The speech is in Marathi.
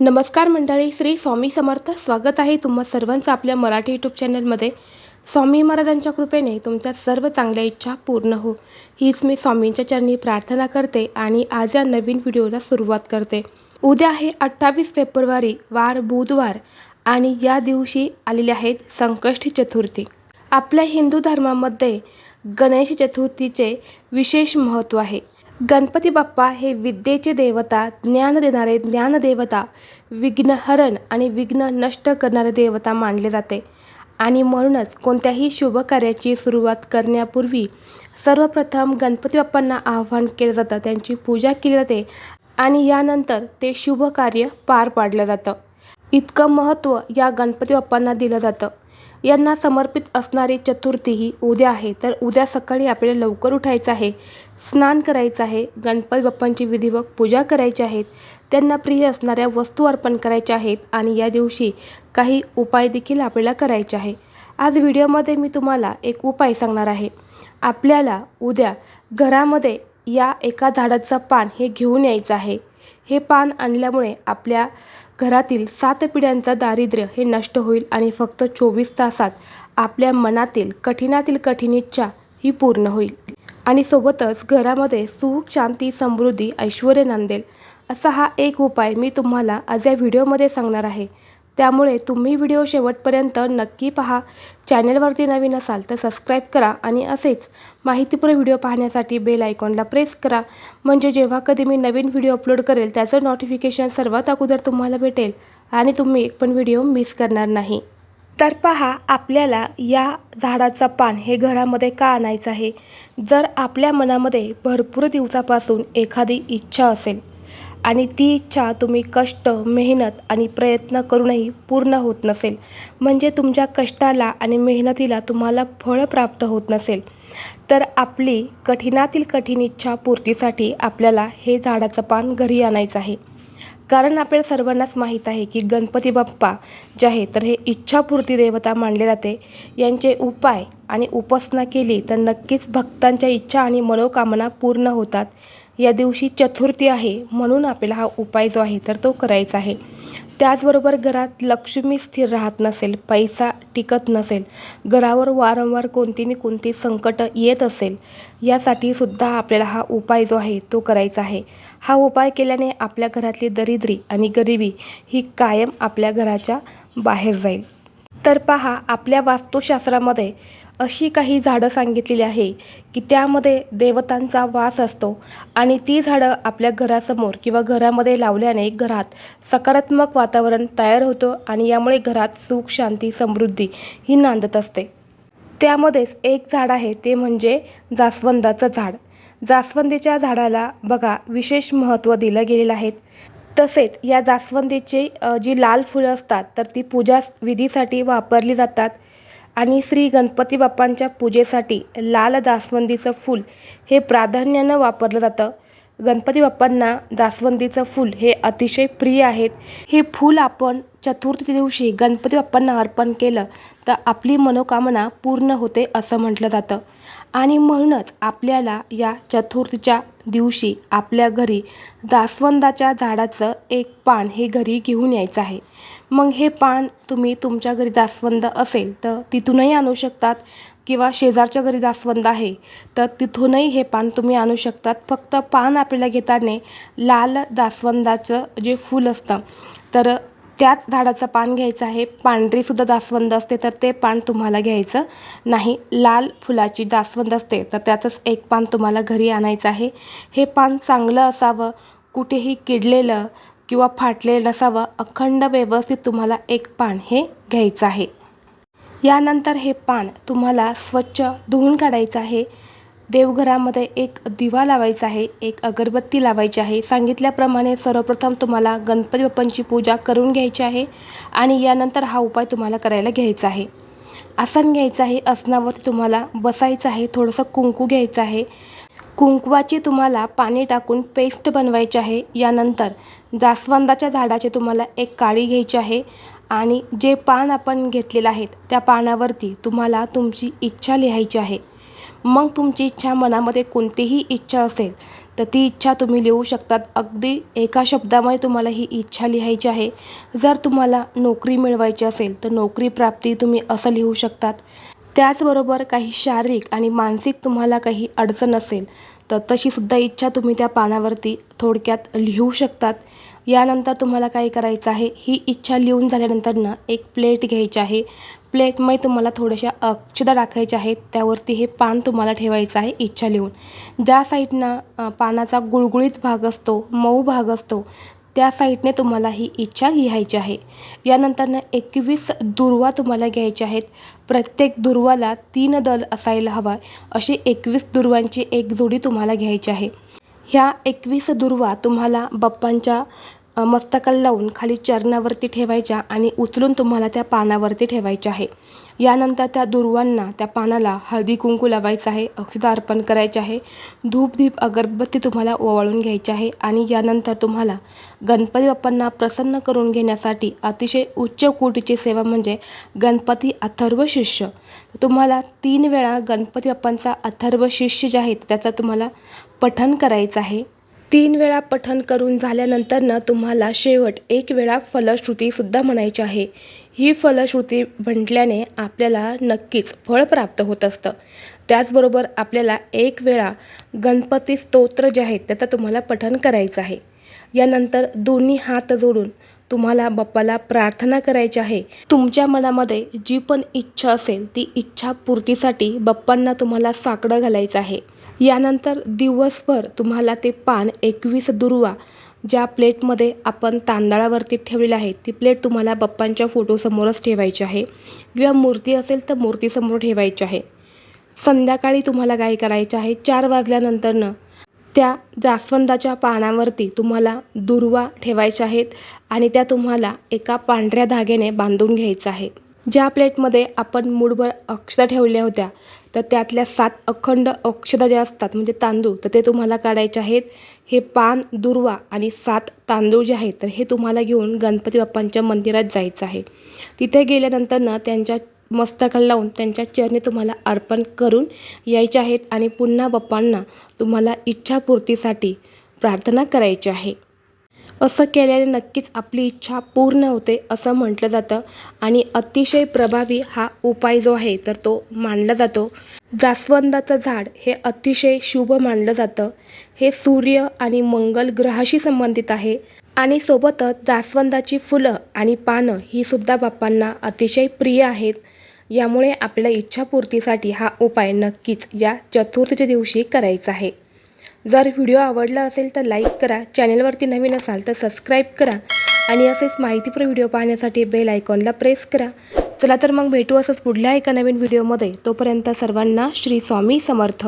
नमस्कार मंडळी श्री स्वामी समर्थ. स्वागत आहे तुम्हा सर्वांचं आपल्या मराठी यूट्यूब चॅनलमध्ये स्वामी महाराजांच्या कृपेने तुमच्या सर्व चांगल्या इच्छा पूर्ण हो. हीच मी स्वामींच्या चरणी प्रार्थना करते आणि आज या नवीन व्हिडिओला सुरुवात करते. उद्या आहे अठ्ठावीस फेब्रुवारी वार बुधवार आणि या दिवशी आलेले आहेत संकष्टी चतुर्थी. आपल्या हिंदू धर्मामध्ये गणेश चतुर्थीचे विशेष महत्त्व आहे. गणपती बाप्पा हे विद्येचे देवता ज्ञान देणारे ज्ञानदेवता विघ्नहरण आणि विघ्न नष्ट करणारे देवता मानले जाते. आणि म्हणूनच कोणत्याही शुभ कार्याची सुरुवात करण्यापूर्वी सर्वप्रथम गणपती बाप्पांना आवाहन केलं जातं त्यांची पूजा केली जाते आणि यानंतर ते शुभ कार्य पार पाडलं जातं. इतकं महत्त्व या गणपती बाप्पांना दिलं जातं. यांना समर्पित असणारी चतुर्थी ही उद्या आहे. तर उद्या सकाळी आपल्याला लवकर उठायचं आहे. स्नान करायचं आहे. गणपती बाप्पांची विधिवत पूजा करायची आहेत त्यांना प्रिय असणाऱ्या वस्तू अर्पण करायच्या आहेत आणि या दिवशी काही उपाय देखील आपल्याला करायचे आहे. आज व्हिडिओमध्ये मी तुम्हाला एक उपाय सांगणार आहे. आपल्याला उद्या घरामध्ये या एका झाडाचं पान हे घेऊन यायचं आहे. हे पान आणल्यामुळे आपल्या घरातील सात पिढ्यांचा दारिद्र्य हे नष्ट होईल आणि फक्त चोवीस तासात आपल्या मनातील कठीणातील कठीण इच्छा ही पूर्ण होईल. आणि सोबतच घरामध्ये सुख शांती समृद्धी ऐश्वर नांदेल असा हा एक उपाय मी तुम्हाला आज या व्हिडिओमध्ये सांगणार आहे. त्यामुळे तुम्ही व्हिडिओ शेवटपर्यंत नक्की पहा. चॅनलवरती नवीन असाल तर सबस्क्राईब करा आणि असेच माहितीपूर्ण व्हिडिओ पाहण्यासाठी बेल आयकॉनला प्रेस करा. म्हणजे जेव्हा कधी मी नवीन व्हिडिओ अपलोड करेल त्याचं नोटिफिकेशन सर्वात अगोदर तुम्हाला भेटेल आणि तुम्ही एक पण व्हिडिओ मिस करणार नाही. तर पहा आपल्याला या झाडाचं पान हे घरामध्ये का आणायचं आहे? जर आपल्या मनामध्ये भरपूर दिवसापासून एखादी इच्छा असेल आणि ती इच्छा तुम्ही कष्ट मेहनत आणि प्रयत्न करूनही पूर्ण होत नसेल. म्हणजे तुमच्या कष्टाला आणि मेहनतीला तुम्हाला फळ प्राप्त होत नसेल. तर आपली कठीणातील कठीण इच्छा पूर्तीसाठी आपल्याला हे झाडाचं पान घरी आणायचं आहे. कारण आपल्या सर्वांनाच माहीत आहे की गणपती बाप्पा जे आहे तर हे इच्छापूर्ती देवता मानले जाते. यांचे उपाय आणि उपासना केली तर नक्कीच भक्तांच्या इच्छा आणि मनोकामना पूर्ण होतात. या दिवशी चतुर्थी आहे म्हणून आपल्याला हा उपाय जो आहे तर तो करायचा आहे. त्याचबरोबर घरात लक्ष्मी स्थिर राहत नसेल पैसा टिकत नसेल घरावर वारंवार कोणती ना कोणती संकट येत असेल यासाठी सुद्धा आपल्याला हा उपाय जो आहे तो करायचा आहे. हा उपाय केल्याने आपल्या घरातली दरिद्री आणि गरिबी ही कायम आपल्या घराच्या बाहेर जाईल. तर पहा आपल्या वास्तुशास्त्रामध्ये अशी काही झाडं सांगितलेली आहे की त्यामध्ये देवतांचा वास असतो आणि ती झाडं आपल्या घरासमोर किंवा घरामध्ये लावल्याने घरात सकारात्मक वातावरण तयार होतं आणि यामुळे घरात सुख शांती समृद्धी ही नांदत असते. त्यामध्येच एक झाड आहे ते म्हणजे जास्वंदाचं झाड. जास्वंदीच्या झाडाला बघा विशेष महत्त्व दिलं गेलेलं आहे. तसेच या जास्वंदीची जी लाल फुलं असतात तर ती पूजा विधीसाठी वापरली जातात. आणि श्री गणपती बाप्पांच्या पूजेसाठी लाल जास्वंदीचं फूल हे प्राधान्यानं वापरलं जातं. गणपती बाप्पांना जास्वंदीचं फूल हे अतिशय प्रिय आहेत. हे फूल आपण चतुर्थी दिवशी गणपती बाप्पांना अर्पण केलं तर आपली मनोकामना पूर्ण होते असं म्हटलं जातं. आणि म्हणूनच आपल्याला या चतुर्थीच्या दिवशी आपल्या घरी जास्वंदाच्या झाडाचं एक पान हे घरी घेऊन यायचं आहे. मग हे पान तुम्ही तुमच्या घरी जास्वंद असेल तर तिथूनही आणू शकतात किंवा शेजारच्या घरी जास्वंद आहे तर तिथूनही हे पान तुम्ही आणू शकतात. फक्त पान आपल्याला घेताना लाल जास्वंदाचं जे फूल असतं तर त्याच झाडाचं पान घ्यायचं आहे. पांढरीसुद्धा जास्वंद असते तर ते पान तुम्हाला घ्यायचं नाही. लाल फुलाची जास्वंद असते तर त्याचंच एक पान तुम्हाला घरी आणायचं आहे. हे पान चांगलं असावं कुठेही किडलेलं किंवा फाटलेलं नसावं अखंड व्यवस्थित तुम्हाला एक पान हे घ्यायचं आहे. यानंतर हे पान तुम्हाला स्वच्छ धुवून काढायचं आहे. देवघरामध्ये एक दिवा लावायचा आहे एक अगरबत्ती लावायची आहे. सांगितल्याप्रमाणे सर्वप्रथम तुम्हाला गणपती बाप्पांची पूजा करून घ्यायची आहे आणि यानंतर हा उपाय तुम्हाला करायला घ्यायचा आहे. आसन घ्यायचं आहे आसनावरती तुम्हाला बसायचं आहे थोडंसं कुंकू घ्यायचं आहे. कुंकवाची तुम्हाला पाणी टाकून पेस्ट बनवायची आहे. यानंतर जास्वंदाच्या झाडाची तुम्हाला एक काळी घ्यायची आहे आणि जे पान आपण घेतलेलं आहेत त्या पानावरती तुम्हाला तुमची इच्छा लिहायची आहे. मग तुमची इच्छा मनामध्ये कोणतीही इच्छा असेल तर ती इच्छा तुम्ही लिहू शकतात. अगदी एका शब्दामध्ये तुम्हाला ही इच्छा लिहायची आहे. जर तुम्हाला नोकरी मिळवायची असेल तर नोकरी प्राप्ती तुम्ही असं लिहू शकतात. त्याचबरोबर काही शारीरिक आणि मानसिक तुम्हाला काही अडचण असेल तर तशीसुद्धा इच्छा तुम्ही त्या पानावरती थोडक्यात लिहू शकतात. यानंतर तुम्हाला काय करायचं आहे? ही इच्छा लिहून झाल्यानंतर ना एक प्लेट घ्यायची आहे. प्लेटमध्ये तुम्हाला थोड्याशा अक्षदा टाकायच्या आहेत. त्यावरती हे पान तुम्हाला ठेवायचं आहे इच्छा लिहून. ज्या साईडनं पानाचा गुळगुळीत भाग असतो मऊ भाग असतो त्या साईडने तुम्हाला ही इच्छा लिहायची आहे. यानंतरनं एकवीस दुर्वा तुम्हाला घ्यायच्या आहेत. प्रत्येक दुर्वाला तीन दल असायला हवा. अशी एकवीस दुर्वांची एक जोडी तुम्हाला घ्यायची आहे. ह्या एकवीस दुर्वा तुम्हाला बाप्पांच्या मस्तकाला लावून खाली चरणावरती ठेवायच्या आणि उचलून तुम्हाला त्या पानावरती ठेवायच्या आहे. यानंतर त्या दुर्वांना त्या पानाला हळदी कुंकू लावायचं आहे अक्षता अर्पण करायचे आहे. धूप धीप अगरबत्ती तुम्हाला ओवाळून घ्यायची आहे आणि यानंतर तुम्हाला गणपती बाप्पांना प्रसन्न करून घेण्यासाठी अतिशय उच्च कोटीची सेवा म्हणजे गणपती अथर्व शिष्य. तुम्हाला तीन वेळा गणपती बाप्पांचा अथर्व शिष्य जे आहेत त्याचा तुम्हाला पठण करायचं आहे. तीन वेळा पठण करून झाल्यानंतरनं तुम्हाला शेवट एक वेळा फलश्रुतीसुद्धा म्हणायची आहे. ही फलश्रुती म्हटल्याने आपल्याला नक्कीच फळ प्राप्त होत असतं. त्याचबरोबर आपल्याला एक वेळा गणपती स्तोत्र जे आहेत त्याचं तुम्हाला पठण करायचं आहे. यानंतर दोन्ही हात जोडून तुम्हाला बाप्पाला प्रार्थना करायची आहे. तुमच्या मनामध्ये जी पण इच्छा असेल ती इच्छा पूर्तीसाठी बाप्पांना तुम्हाला साकडं घालायचं आहे. यानंतर दिवसभर तुम्हाला ते पान एकवीस दुर्वा ज्या प्लेटमध्ये आपण तांदळावरती ठेवलेलं आहे ती प्लेट तुम्हाला बाप्पांच्या फोटोसमोरच ठेवायची आहे. किंवा मूर्ती असेल तर मूर्तीसमोर ठेवायची आहे. संध्याकाळी तुम्हाला काय करायचं आहे चार वाजल्यानंतरनं त्या जास्वंदाच्या पानावरती तुम्हाला दुर्वा ठेवायच्या आहेत आणि त्या तुम्हाला एका पांढऱ्या धाग्याने बांधून घ्यायचं आहे. ज्या प्लेटमध्ये आपण मूडभर अक्षता ठेवल्या होत्या तर त्यातल्या सात अखंड अक्षता ज्या असतात म्हणजे तांदूळ तर ते तुम्हाला काढायचे आहेत. हे पान दुर्वा आणि सात तांदूळ जे आहेत तर हे तुम्हाला घेऊन गणपती बाप्पांच्या मंदिरात जायचं आहे. तिथे गेल्यानंतर ना त्यांच्या मस्तकाला लावून त्यांच्या चरणी तुम्हाला अर्पण करून यायचे आहेत आणि पुन्हा बाप्पांना तुम्हाला इच्छापूर्तीसाठी प्रार्थना करायची आहे. असं केल्याने नक्कीच आपली इच्छा पूर्ण होते असं म्हटलं जातं. आणि अतिशय प्रभावी हा उपाय जो आहे तर तो मानला जातो. जास्वंदाचं झाड हे अतिशय शुभ मानलं जातं. हे सूर्य आणि मंगल ग्रहाशी संबंधित आहे. आणि सोबतच जास्वंदाची फुलं आणि पानं ही सुद्धा बाप्पांना अतिशय प्रिय आहेत. यामुळे आपल्या इच्छापूर्तीसाठी हा उपाय नक्कीच या चतुर्थीच्या दिवशी करायचा आहे. जर व्हिडिओ आवडला असेल तर लाईक करा. चॅनलवरती नवीन असाल तर सबस्क्राईब करा. आणि असेच माहितीपूर्ण व्हिडिओ पाहण्यासाठी बेल आयकॉनला प्रेस करा. चला तर मग भेटू असंच पुढल्या एका नवीन व्हिडिओमध्ये. तोपर्यंत सर्वांना श्री स्वामी समर्थ.